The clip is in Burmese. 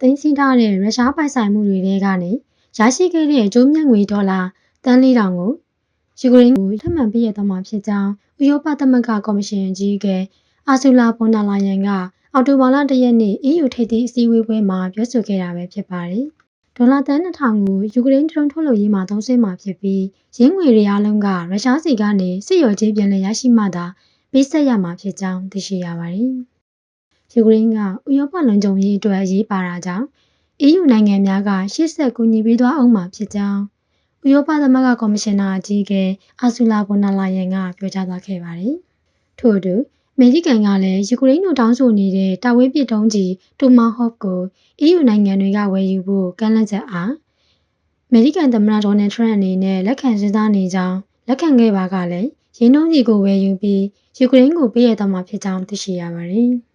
သိမ်းဆည်းထားတဲ့ရုရှားပိုင်ဆိုင်မှုတွေထဲကနေရရှိခဲ့တဲ့အကျိုးမြတ်ငွေဒေါ်လာတန်၄000ကိုယူကရိန်းကိုထပ်မံပေးရသွားမှာဖြစ်ကြောင်းဥရောပသမဂ္ဂကော်မရှင်အကြီးအကဲအာဆူလာဘွန်နာလာယန်ကအော်တိုဘာလ၁ရက်နေ့ EU ထိပ်သီးအစည်းအဝေးပွဲမှာပြောဆိုခဲ့တာပဲဖြစ်ပါတယ်။ဒေါ်လာတန်2000ကိုယူကရိန်းဒရုန်းထုတ်လုပ်ရေးမှာသုံးစွဲမှာဖြစ်ပြီးရင်းငွေတွေအလုံးကရုရှားစီကနေစစ်ရော်ကြီးပြန်လည်ရရှိမှသာပေးဆက်ရမှာဖြစ်ကြောင်းသိရှိရပါတယ်။ ယူကရိန်းကဥရောပလုံခြုံရေးအတွက်အရေးပါတာကြောင့် EU နိုင်ငံများကရှေ့ဆက်ကူညီပေးသွားအောင်မှာဖြစ်ကြောင်းဥရောပသမဂ္ဂကော်မရှင်နာအကြီးအကဲအာဆူလာဘွန်နာလာယန်ကပြောကြားသွားခဲ့ပါတယ်။ထို့အတူအမေရိကန်ကလည်းယူကရိန်းတို့တောင်းဆိုနေတဲ့တာဝေးပစ်တုံးကြီးတူမာဟော့ကို EU နိုင်ငံတွေကဝယ်ယူဖို့ကမ်းလှမ်းချက်အားအမေရိကန်သမ္မတဒေါ်နယ်ထရန့်အနေနဲ့လက်ခံစဉ်းစားနေကြောင်းလက်ခံခဲ့ပါကလည်းရင်းနှုန်းကြီးကိုဝယ်ယူပြီးယူကရိန်းကိုပေးရတော့မှာဖြစ်ကြောင်းသိရှိရပါတယ်။